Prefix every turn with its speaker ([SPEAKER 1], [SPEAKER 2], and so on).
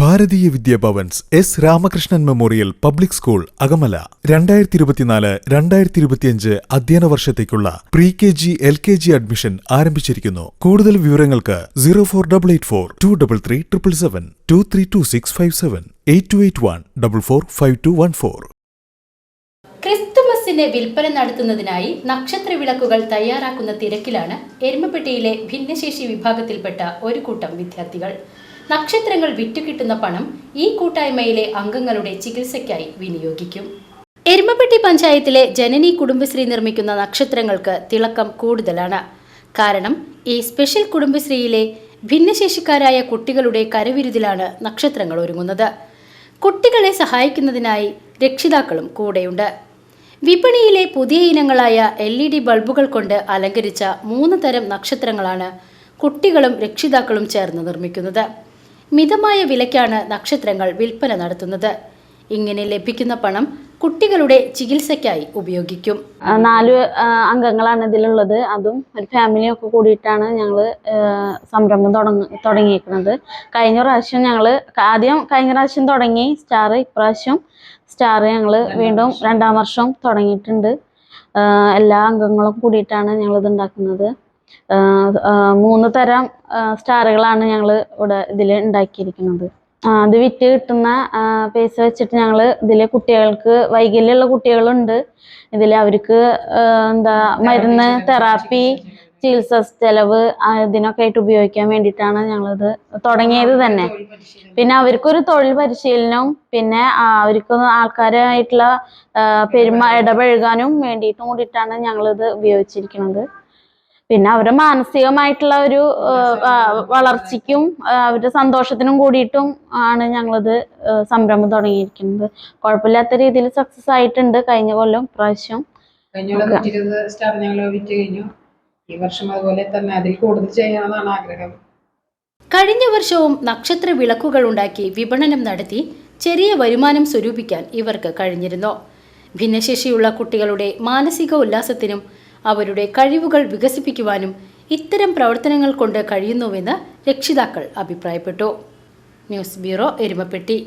[SPEAKER 1] Bharatiya Vidyabhavans S Ramakrishnan memorial public school Akamala. രണ്ടായിരത്തി ഇരുപത്തിനാല് രണ്ടായിരത്തി ഇരുപത്തിയഞ്ച് അധ്യയന വർഷത്തേക്കുള്ള pre K G L K G admission ആരംഭിച്ചിരിക്കുന്നു. കൂടുതൽ വിവരങ്ങൾക്ക് zero four double eight four two double three triple seven two three two six five seven eight two eight one double four five two one four
[SPEAKER 2] ക്രിസ്തുമസിന് വിൽപ്പന നടത്തുന്നതിനായി നക്ഷത്ര വിളക്കുകൾ തയ്യാറാക്കുന്ന തിരക്കിലാണ് എരുമപ്പെട്ടിയിലെ ഭിന്നശേഷി വിഭാഗത്തിൽപ്പെട്ട ഒരു കൂട്ടം വിദ്യാർത്ഥികൾ. നക്ഷത്രങ്ങൾ വിറ്റുകിട്ടുന്ന പണം ഈ കൂട്ടായ്മയിലെ അംഗങ്ങളുടെ ചികിത്സയ്ക്കായി വിനിയോഗിക്കും. എരുമപ്പെട്ടി പഞ്ചായത്തിലെ ജനനി കുടുംബശ്രീ നിർമ്മിക്കുന്ന നക്ഷത്രങ്ങൾക്ക് തിളക്കം കൂടുതലാണ്. കാരണം ഈ സ്പെഷ്യൽ കുടുംബശ്രീയിലെ ഭിന്നശേഷിക്കാരായ കുട്ടികളുടെ കരവിരുതിലാണ് നക്ഷത്രങ്ങൾ ഒരുങ്ങുന്നത്. കുട്ടികളെ സഹായിക്കുന്നതിനായി രക്ഷിതാക്കളും കൂടെയുണ്ട്. വിപണിയിലെ പുതിയ ഇനങ്ങളായ എൽ ഇ ഡി ബൾബുകൾ കൊണ്ട് അലങ്കരിച്ച മൂന്ന് തരം നക്ഷത്രങ്ങളാണ് കുട്ടികളും രക്ഷിതാക്കളും ചേർന്ന് നിർമ്മിക്കുന്നത്. മിതമായ വിലയ്ക്കാണ് നക്ഷത്രങ്ങൾ വിൽപ്പന നടത്തുന്നത്. ഇങ്ങനെ ലഭിക്കുന്ന പണം കുട്ടികളുടെ ചികിത്സയ്ക്കായി ഉപയോഗിക്കും.
[SPEAKER 3] നാല് അംഗങ്ങളാണ് ഇതിലുള്ളത്. അതും ഒരു ഫാമിലിയും ഒക്കെ കൂടിയിട്ടാണ് ഞങ്ങൾ സംരംഭം തുടങ്ങ തുടങ്ങിയിരിക്കുന്നത്. കഴിഞ്ഞ പ്രാവശ്യം ഞങ്ങൾ ആദ്യം കഴിഞ്ഞ പ്രാവശ്യം തുടങ്ങി. സ്റ്റാർ ഇപ്രാവശ്യം സ്റ്റാർ ഞങ്ങൾ വീണ്ടും രണ്ടാം വർഷം തുടങ്ങിയിട്ടുണ്ട്. എല്ലാ അംഗങ്ങളും കൂടിയിട്ടാണ് ഞങ്ങളിത് ഇത് ഉണ്ടാക്കുന്നത്. മൂന്ന് തരം സ്റ്റാറുകളാണ് ഞങ്ങൾ ഇവിടെ ഇതിൽ ഉണ്ടാക്കിയിരിക്കുന്നത്. അത് വിറ്റ് കിട്ടുന്ന പൈസ വെച്ചിട്ട് ഞങ്ങൾ ഇതിലെ കുട്ടികൾക്ക് വൈകല്യമുള്ള കുട്ടികളുണ്ട്. ഇതിൽ അവർക്ക് എന്താ മരുന്ന് തെറാപ്പി ചികിത്സ ചെലവ് ഇതിനൊക്കെ ആയിട്ട് ഉപയോഗിക്കാൻ വേണ്ടിയിട്ടാണ് ഞങ്ങളിത് തുടങ്ങിയത് തന്നെ. പിന്നെ അവർക്കൊരു തൊഴിൽ പരിശീലനവും പിന്നെ അവർക്ക് ആൾക്കാരായിട്ടുള്ള പെരുമ ഇടപഴകാനും വേണ്ടിയിട്ടും കൂടിയിട്ടാണ് ഞങ്ങളിത് ഉപയോഗിച്ചിരിക്കുന്നത് പിന്നെ അവരുടെ മാനസികമായിട്ടുള്ള ഒരു വളർച്ചയ്ക്കും അവരുടെ സന്തോഷത്തിനും കൂടിയിട്ടും ആണ് ഞങ്ങളിത് സംരംഭം തുടങ്ങിയിരിക്കുന്നത്. കുഴപ്പമില്ലാത്ത രീതിയിൽ സക്സസ് ആയിട്ടുണ്ട്. കഴിഞ്ഞ കൊല്ലം പ്രാവശ്യം.
[SPEAKER 4] ഈ വർഷം അതുപോലെ തന്നെ അതിൽ കൂടുതൽ ചെയ്യണമെന്നാണ് ആഗ്രഹം.
[SPEAKER 2] കഴിഞ്ഞ വർഷവും നക്ഷത്ര വിളക്കുകൾ ഉണ്ടാക്കി വിപണനം നടത്തി ചെറിയ വരുമാനം സ്വരൂപിക്കാൻ ഇവർക്ക് കഴിഞ്ഞിരുന്നു. ഭിന്നശേഷിയുള്ള കുട്ടികളുടെ മാനസിക ഉല്ലാസത്തിനും അവരുടെ കഴിവുകൾ വികസിപ്പിക്കുവാനും ഇത്തരം പ്രവർത്തനങ്ങൾ കൊണ്ട് കഴിയുന്നുവെന്ന് രക്ഷിതാക്കൾ അഭിപ്രായപ്പെട്ടു. News bureau Erumapetty.